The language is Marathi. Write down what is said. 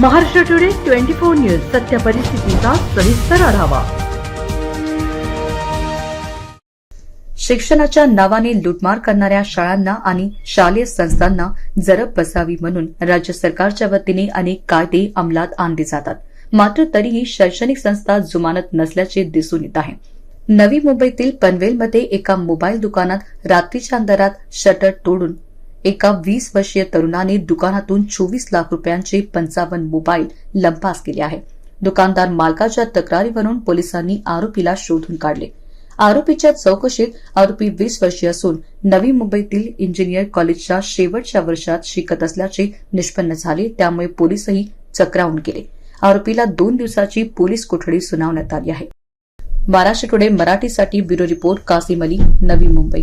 Maharashtra today twenty four news सत्य परिस्थितीचा सविस्तर आढावा. शिक्षणाच्या नावाने लुटमार करणाऱ्या शाळांना आणि शालेय संस्थांना जरब बसावी म्हणून राज्य सरकारच्या वतीने अनेक कायदे अंमलात आणले जातात. मात्र तरीही शैक्षणिक संस्था जुमानत नसल्याचे दिसून येत आहे. नवी मुंबईतील पनवेलमध्ये एका मोबाईल दुकानात रात्रीच्या अंधारात शटर तोडून एका वीस वर्षीय तरुणाने दुकानातून चोवीस लाख रुपयांचे पंचावन्न मोबाईल लंपास केले आहे दुकानदार मालकाच्या तक्रारीवरून पोलिसांनी आरोपीला शोधून काढले. आरोपीच्या चौकशीत आरोपी वीस वर्षीय असून नवी मुंबईतील इंजिनियर कॉलेजच्या शेवटच्या वर्षात शिकत असल्याचे निष्पन्न झाले त्यामुळे पोलीसही चक्रावून गेले आरोपीला दोन दिवसाची पोलीस कोठडी सुनावण्यात आली आहे. महाराष्ट्र टुडे मराठीसाठी ब्युरो रिपोर्ट कासिम अली नवी मुंबई.